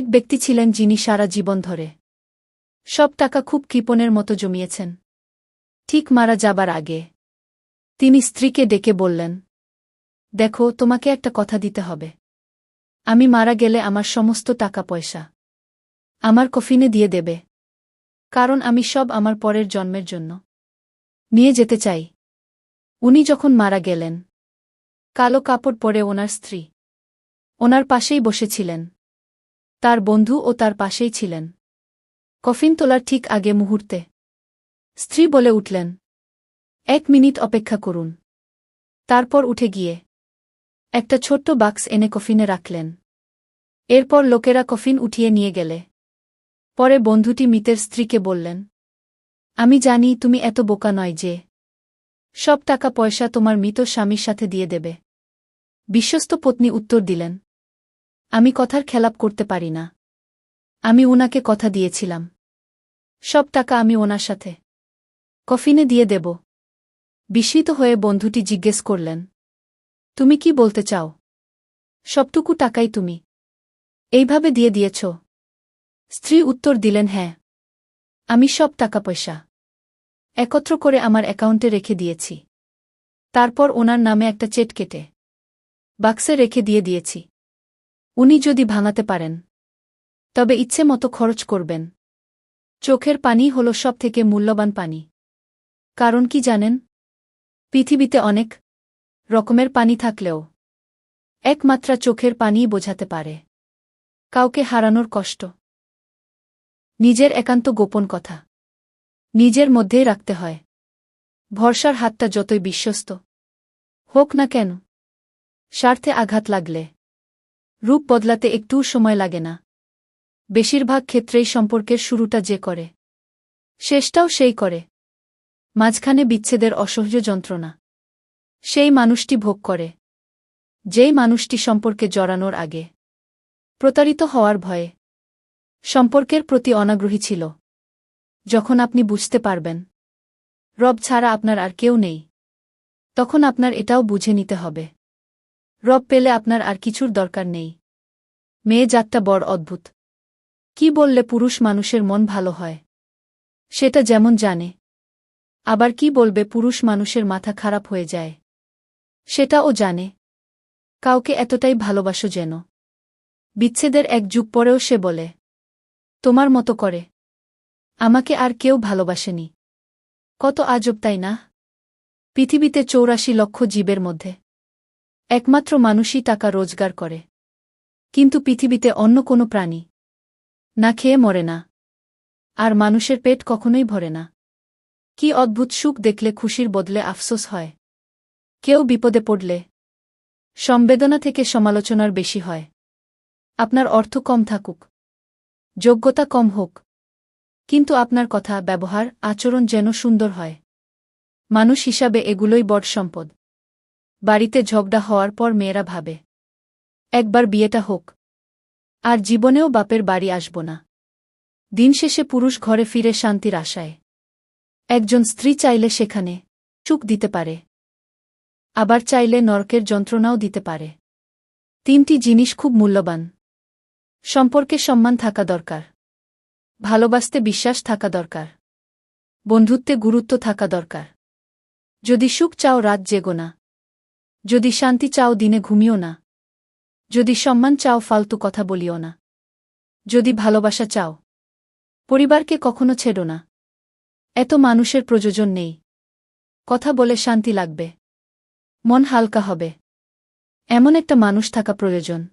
এক ব্যক্তি ছিলেন যিনি সারা জীবন ধরে সব টাকা খুব কৃপণের মতো জমিয়েছেন। ঠিক মারা যাবার আগে তিনি স্ত্রীকে ডেকে বললেন, দেখো, তোমাকে একটা কথা দিতে হবে। আমি মারা গেলে আমার সমস্ত টাকা পয়সা আমার কফিনে দিয়ে দেবে, কারণ আমি সব আমার পরের জন্মের জন্য নিয়ে যেতে চাই। উনি যখন মারা গেলেন, কালো কাপড় পরে ওনার স্ত্রী ওনার পাশেই বসেছিলেন। তার বন্ধু ও তার পাশেই ছিলেন। কফিন তোলার ঠিক আগে মুহূর্তে স্ত্রী বলে উঠলেন, এক মিনিট অপেক্ষা করুন। তারপর উঠে গিয়ে একটা ছোট্ট বাক্স এনে কফিনে রাখলেন। এরপর লোকেরা কফিন উঠিয়ে নিয়ে গেলে। পরে বন্ধুটি মিতের স্ত্রীকে বললেন, আমি জানি তুমি এত বোকা নয় যে সব টাকা পয়সা তোমার মৃত স্বামীর সাথে দিয়ে দেবে। বিশ্বস্ত পত্নী উত্তর দিলেন আমি কথার খেলাপ করতে পারি না। আমি ওনাকে কথা দিয়েছিলাম। সব টাকা আমি ওনার সাথে। কফিনে দিয়ে দেব। বিস্মিত হয়ে বন্ধুটি জিজ্ঞেস করলেন, তুমি কি বলতে চাও? সবটুকু টাকাই তুমি। এইভাবে দিয়ে দিয়েছ। স্ত্রী উত্তর দিলেন হ্যাঁ আমি সব টাকা পয়সা। একত্র করে আমার অ্যাকাউন্টে রেখে দিয়েছি। তারপর ওনার নামে একটা চেট কেটে বাক্সে রেখে দিয়ে দিয়েছি। উনি যদি ভাঙাতে পারেন। তবে ইচ্ছে মতো খরচ করবেন। চোখের পানি হল সব থেকে মূল্যবান পানি। কারণ কি জানেন? পৃথিবীতে অনেক রকমের পানি থাকলেও একমাত্রা চোখের পানিই বোঝাতে পারে। কাউকে হারানোর কষ্ট। নিজের একান্ত গোপন কথা। নিজের মধ্যেই রাখতে হয়। ভরসার হাতটা যতই বিশ্বস্ত। হোক না কেন। স্বার্থে আঘাত লাগলে। রূপ বদলাতে একটুও সময় লাগে না। বেশিরভাগ ক্ষেত্রেই সম্পর্কের শুরুটা যে করে, শেষটাও সেই করে। মাঝখানে বিচ্ছেদের অসহ্য যন্ত্রণা। সেই মানুষটি ভোগ করে। যেই মানুষটি সম্পর্কে জড়ানোর আগে। প্রতারিত হওয়ার ভয়ে। সম্পর্কের প্রতি অনাগ্রহী ছিল। যখন আপনি বুঝতে পারবেন, রব ছাড়া আপনার আর কেউ নেই। তখন আপনার এটাও বুঝে নিতে হবে। রব পেলে আপনার আর কিছুর দরকার নেই। মেয়ে জাতটা বড় অদ্ভুত। কি বললে পুরুষ মানুষের মন ভালো হয়? সেটা যেমন জানে। আবার কি বলবে পুরুষ মানুষের মাথা খারাপ হয়ে যায়? সেটাও জানে। কাউকে এতটাই ভালোবাসো যেন। বিচ্ছেদের এক যুগ পরেও সে বলে, তোমার মতো করে। আমাকে আর কেউ ভালোবাসেনি। কত আজব তাই না? পৃথিবীতে চৌরাশি লক্ষ জীবের মধ্যে। একমাত্র মানুষই টাকা রোজগার করে। কিন্তু পৃথিবীতে অন্য কোনো প্রাণী না খেয়ে মরে না। আর মানুষের পেট কখনোই ভরে না। কি অদ্ভুত সুখ দেখলে খুশির বদলে আফসোস হয়। কেউ বিপদে পড়লে সম্বেদনা থেকে সমালোচনার বেশি হয়। আপনার অর্থ কম থাকুক। যোগ্যতা কম হোক। কিন্তু আপনার কথা, ব্যবহার, আচরণ যেন সুন্দর হয়। মানুষ হিসাবে এগুলোই বড় সম্পদ। বাড়িতে ঝগড়া হওয়ার পর মেয়েরা ভাবে, একবার বিয়েটা হোক, আর জীবনেও বাপের বাড়ি আসব না। দিন শেষে পুরুষ ঘরে ফিরে শান্তির আশায়। একজন স্ত্রী চাইলে সেখানে চুক দিতে পারে, আবার চাইলে নরকের যন্ত্রণাও দিতে পারে। তিনটি জিনিস খুব মূল্যবান। সম্পর্কে সম্মান থাকা দরকার। ভালোবাসতে বিশ্বাস থাকা দরকার। বন্ধুত্বে গুরুত্ব থাকা দরকার। যদি সুখ চাও রাত জেগো না। যদি শান্তি চাও দিনে ঘুমিও না। যদি সম্মান চাও ফালতু কথা বলিও না। যদি ভালোবাসা চাও, পরিবারকে কখনো ছেড়ো না। এত মানুষের প্রয়োজন নেই। কথা বলে শান্তি লাগবে। মন হালকা হবে। এমন একটা মানুষ থাকা প্রয়োজন।